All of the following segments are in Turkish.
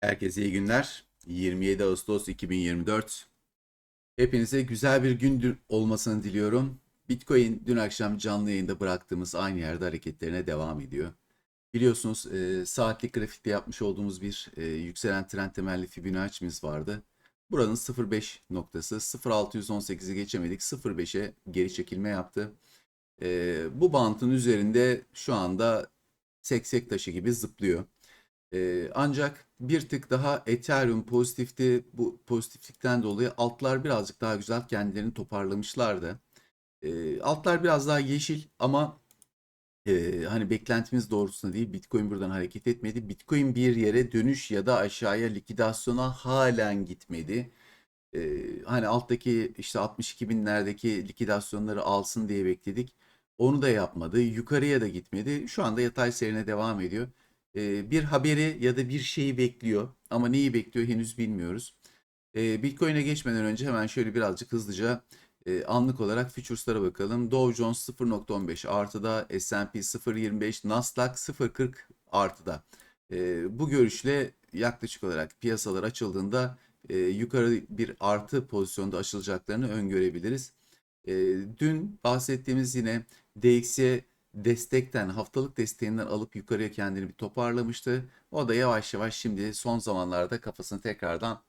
Herkese iyi günler. 27 Ağustos 2024. Hepinize güzel bir gün olmasını diliyorum. Bitcoin dün akşam canlı yayında bıraktığımız aynı yerde hareketlerine devam ediyor. Biliyorsunuz e, saatlik grafikte yapmış olduğumuz bir e, yükselen trend temelli Fibonacci'miz vardı. Buranın 0.5 noktası 0.618'i geçemedik 0.5'e geri çekilme yaptı. E, bu bantın üzerinde şu anda seksek taşı gibi zıplıyor. Ee, ancak bir tık daha Ethereum pozitifti. Bu pozitiflikten dolayı altlar birazcık daha güzel kendilerini toparlamışlardı. Ee, altlar biraz daha yeşil ama e, hani beklentimiz doğrultusunda değil. Bitcoin buradan hareket etmedi. Bitcoin bir yere dönüş ya da aşağıya likidasyona halen gitmedi. Ee, hani alttaki işte 62 binlerdeki likidasyonları alsın diye bekledik. Onu da yapmadı. Yukarıya da gitmedi. Şu anda yatay seyrine devam ediyor bir haberi ya da bir şeyi bekliyor ama neyi bekliyor henüz bilmiyoruz. Bitcoin'e geçmeden önce hemen şöyle birazcık hızlıca anlık olarak futures'lara bakalım. Dow Jones 0.15 artıda, S&P 0.25, Nasdaq 0.40 artıda. Bu görüşle yaklaşık olarak piyasalar açıldığında yukarı bir artı pozisyonda açılacaklarını öngörebiliriz. Dün bahsettiğimiz yine DXY destekten, haftalık desteğinden alıp yukarıya kendini bir toparlamıştı. O da yavaş yavaş şimdi son zamanlarda kafasını tekrardan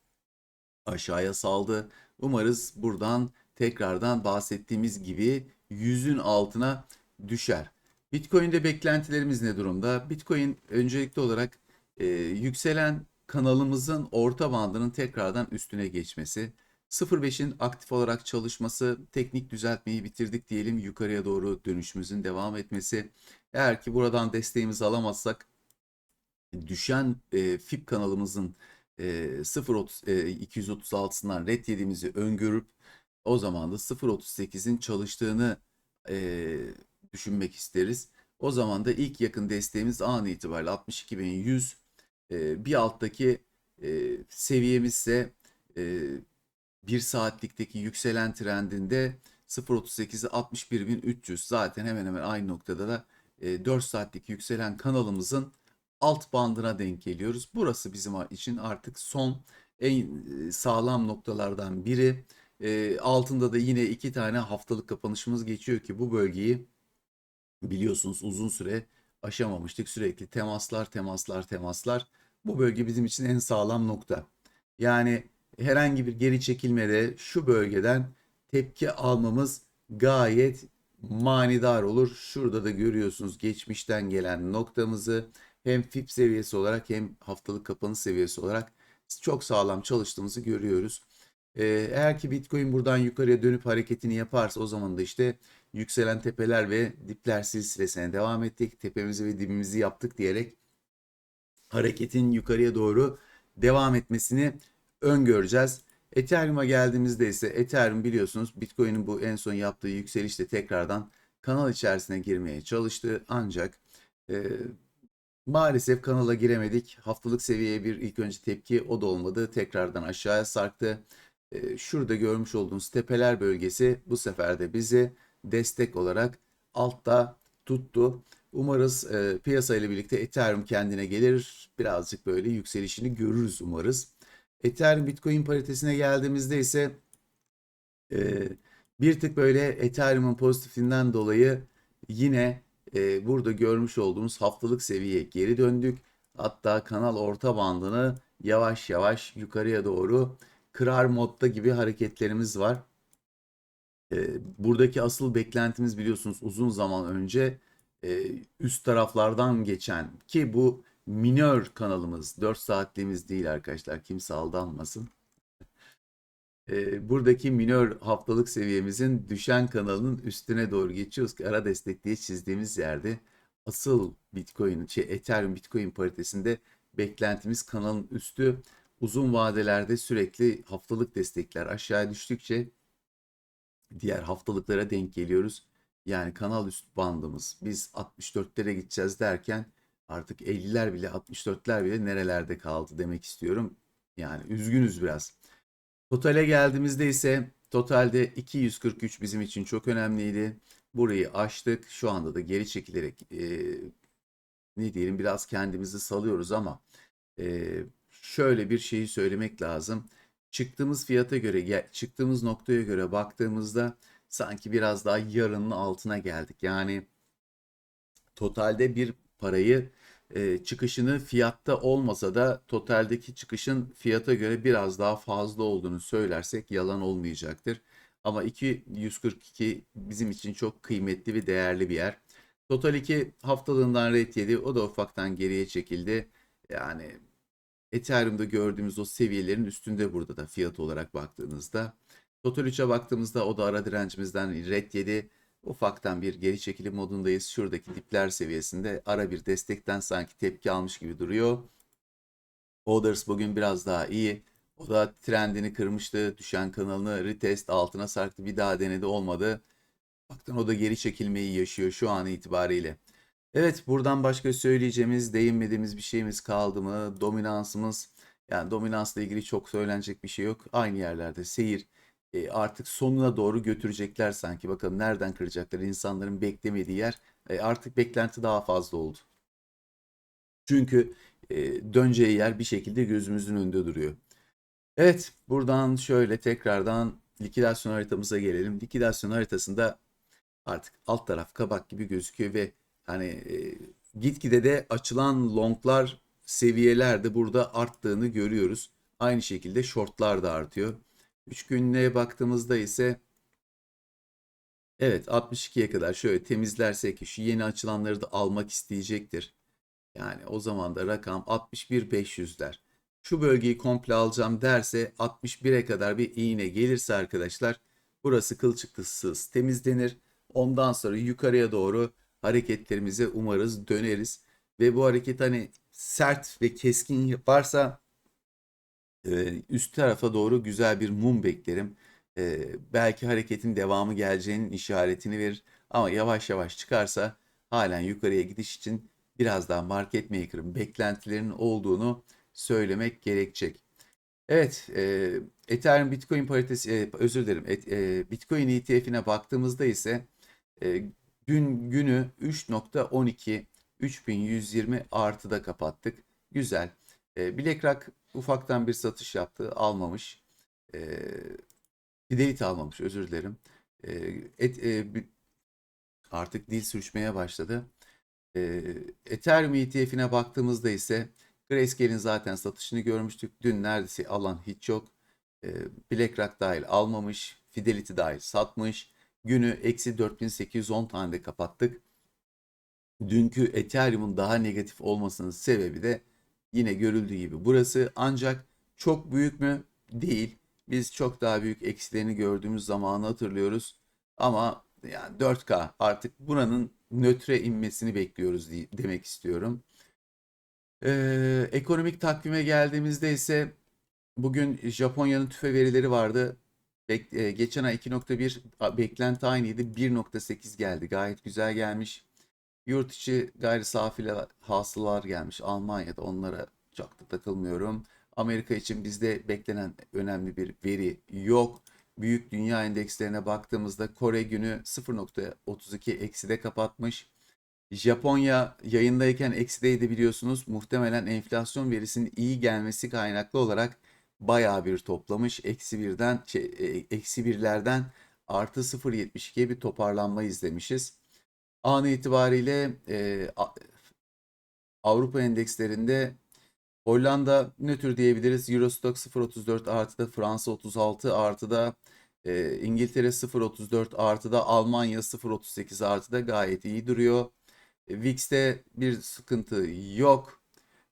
aşağıya saldı. Umarız buradan tekrardan bahsettiğimiz gibi yüzün altına düşer. Bitcoin'de beklentilerimiz ne durumda? Bitcoin öncelikli olarak e, yükselen kanalımızın orta bandının tekrardan üstüne geçmesi. 0.5'in aktif olarak çalışması, teknik düzeltmeyi bitirdik diyelim yukarıya doğru dönüşümüzün devam etmesi. Eğer ki buradan desteğimizi alamazsak düşen e, FIP kanalımızın e, 0.30 e, 236'sından red yediğimizi öngörüp o zaman da 0.38'in çalıştığını e, düşünmek isteriz. O zaman da ilk yakın desteğimiz an itibariyle 62.100 e, bir alttaki e, seviyemiz ise e, 1 saatlikteki yükselen trendinde 0.38'i 61.300 zaten hemen hemen aynı noktada da 4 e, saatlik yükselen kanalımızın alt bandına denk geliyoruz. Burası bizim için artık son en e, sağlam noktalardan biri. E, altında da yine iki tane haftalık kapanışımız geçiyor ki bu bölgeyi biliyorsunuz uzun süre aşamamıştık. Sürekli temaslar, temaslar, temaslar. Bu bölge bizim için en sağlam nokta. Yani herhangi bir geri çekilmede şu bölgeden tepki almamız gayet manidar olur. Şurada da görüyorsunuz geçmişten gelen noktamızı hem FIP seviyesi olarak hem haftalık kapanış seviyesi olarak çok sağlam çalıştığımızı görüyoruz. Ee, eğer ki Bitcoin buradan yukarıya dönüp hareketini yaparsa o zaman da işte yükselen tepeler ve dipler silsilesine devam ettik. Tepemizi ve dibimizi yaptık diyerek hareketin yukarıya doğru devam etmesini öngöreceğiz. Ethereum'a geldiğimizde ise Ethereum biliyorsunuz Bitcoin'in bu en son yaptığı yükselişte tekrardan kanal içerisine girmeye çalıştı. Ancak e, maalesef kanala giremedik. Haftalık seviyeye bir ilk önce tepki o da olmadı. Tekrardan aşağıya sarktı. E, şurada görmüş olduğunuz tepeler bölgesi bu sefer de bizi destek olarak altta tuttu. Umarız e, piyasa ile birlikte Ethereum kendine gelir. Birazcık böyle yükselişini görürüz umarız. Ethereum Bitcoin paritesine geldiğimizde ise e, bir tık böyle Ethereum'un pozitifinden dolayı yine e, burada görmüş olduğumuz haftalık seviyeye geri döndük. Hatta kanal orta bandını yavaş yavaş yukarıya doğru kırar modda gibi hareketlerimiz var. E, buradaki asıl beklentimiz biliyorsunuz uzun zaman önce e, üst taraflardan geçen ki bu minör kanalımız 4 saatliğimiz değil arkadaşlar kimse aldanmasın. buradaki minör haftalık seviyemizin düşen kanalının üstüne doğru geçiyoruz ki ara destek diye çizdiğimiz yerde asıl Bitcoin, şey Ethereum Bitcoin paritesinde beklentimiz kanalın üstü uzun vadelerde sürekli haftalık destekler aşağıya düştükçe diğer haftalıklara denk geliyoruz. Yani kanal üst bandımız biz 64'lere gideceğiz derken artık 50'ler bile 64'ler bile nerelerde kaldı demek istiyorum. Yani üzgünüz biraz. Totale geldiğimizde ise totalde 243 bizim için çok önemliydi. Burayı aştık. Şu anda da geri çekilerek e, ne diyelim biraz kendimizi salıyoruz ama e, şöyle bir şeyi söylemek lazım. Çıktığımız fiyata göre, çıktığımız noktaya göre baktığımızda sanki biraz daha yarının altına geldik. Yani totalde bir parayı e, çıkışını fiyatta olmasa da totaldeki çıkışın fiyata göre biraz daha fazla olduğunu söylersek yalan olmayacaktır. Ama 242 bizim için çok kıymetli ve değerli bir yer. Total 2 haftalığından ret yedi. O da ufaktan geriye çekildi. Yani Ethereum'da gördüğümüz o seviyelerin üstünde burada da fiyat olarak baktığınızda. Total 3'e baktığımızda o da ara direncimizden ret yedi. Ufaktan bir geri çekilim modundayız. Şuradaki dipler seviyesinde ara bir destekten sanki tepki almış gibi duruyor. Others bugün biraz daha iyi. O da trendini kırmıştı. Düşen kanalını retest altına sarktı. Bir daha denedi olmadı. Bakın o da geri çekilmeyi yaşıyor şu an itibariyle. Evet buradan başka söyleyeceğimiz, değinmediğimiz bir şeyimiz kaldı mı? Dominansımız yani dominansla ilgili çok söylenecek bir şey yok. Aynı yerlerde seyir artık sonuna doğru götürecekler sanki. Bakalım nereden kıracaklar? İnsanların beklemediği yer. Artık beklenti daha fazla oldu. Çünkü e, döneceği yer bir şekilde gözümüzün önünde duruyor. Evet, buradan şöyle tekrardan likidasyon haritamıza gelelim. Likidasyon haritasında artık alt taraf kabak gibi gözüküyor ve hani e, gitgide de açılan longlar seviyelerde burada arttığını görüyoruz. Aynı şekilde shortlar da artıyor. 3 günlüğe baktığımızda ise evet 62'ye kadar şöyle temizlersek şu yeni açılanları da almak isteyecektir. Yani o zaman da rakam 61.500'ler. Şu bölgeyi komple alacağım derse 61'e kadar bir iğne gelirse arkadaşlar burası kılçıklısız temizlenir. Ondan sonra yukarıya doğru hareketlerimize umarız döneriz. Ve bu hareket hani sert ve keskin yaparsa üst tarafa doğru güzel bir mum beklerim. E, belki hareketin devamı geleceğinin işaretini verir. Ama yavaş yavaş çıkarsa halen yukarıya gidiş için biraz daha market maker'ın beklentilerinin olduğunu söylemek gerekecek. Evet, e, Ethereum Bitcoin paritesi, e, özür dilerim, et, e, Bitcoin ETF'ine baktığımızda ise e, dün günü 3.12 3120 artıda kapattık. Güzel. E, BlackRock ufaktan bir satış yaptı, almamış. E, Fidelity almamış, özür dilerim. E, et, e, artık dil sürüşmeye başladı. E, Ethereum ETF'ine baktığımızda ise Grayscale'in zaten satışını görmüştük. Dün neredeyse alan hiç yok. E, BlackRock dahil almamış. Fidelity dahil satmış. Günü eksi 4810 tane de kapattık. Dünkü Ethereum'un daha negatif olmasının sebebi de yine görüldüğü gibi burası. Ancak çok büyük mü? Değil. Biz çok daha büyük eksilerini gördüğümüz zamanı hatırlıyoruz. Ama yani 4K artık buranın nötre inmesini bekliyoruz demek istiyorum. Ee, ekonomik takvime geldiğimizde ise bugün Japonya'nın tüfe verileri vardı. Bek, e, geçen ay 2.1 beklenti aynıydı. 1.8 geldi. Gayet güzel gelmiş. Yurt içi gayri safi hasılalar gelmiş. Almanya'da onlara çok da takılmıyorum. Amerika için bizde beklenen önemli bir veri yok. Büyük dünya endekslerine baktığımızda Kore günü 0.32 ekside kapatmış. Japonya yayındayken eksideydi biliyorsunuz. Muhtemelen enflasyon verisinin iyi gelmesi kaynaklı olarak bayağı bir toplamış. Eksi birden, şey, e, eksi birlerden artı 0.72'ye bir toparlanma izlemişiz. An itibariyle e, Avrupa endekslerinde Hollanda nötr diyebiliriz. Eurostock 0.34 artıda, Fransa 36 artıda, e, İngiltere 0.34 artıda, Almanya 0.38 artıda gayet iyi duruyor. E, VIX'te bir sıkıntı yok.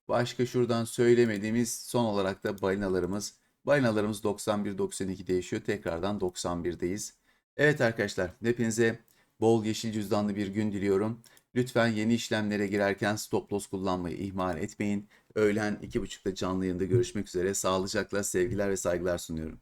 Başka şuradan söylemediğimiz son olarak da balinalarımız. Balinalarımız 91-92 değişiyor. Tekrardan 91'deyiz. Evet arkadaşlar hepinize bol yeşil cüzdanlı bir gün diliyorum. Lütfen yeni işlemlere girerken stop loss kullanmayı ihmal etmeyin. Öğlen 2.30'da canlı yayında görüşmek üzere. Sağlıcakla sevgiler ve saygılar sunuyorum.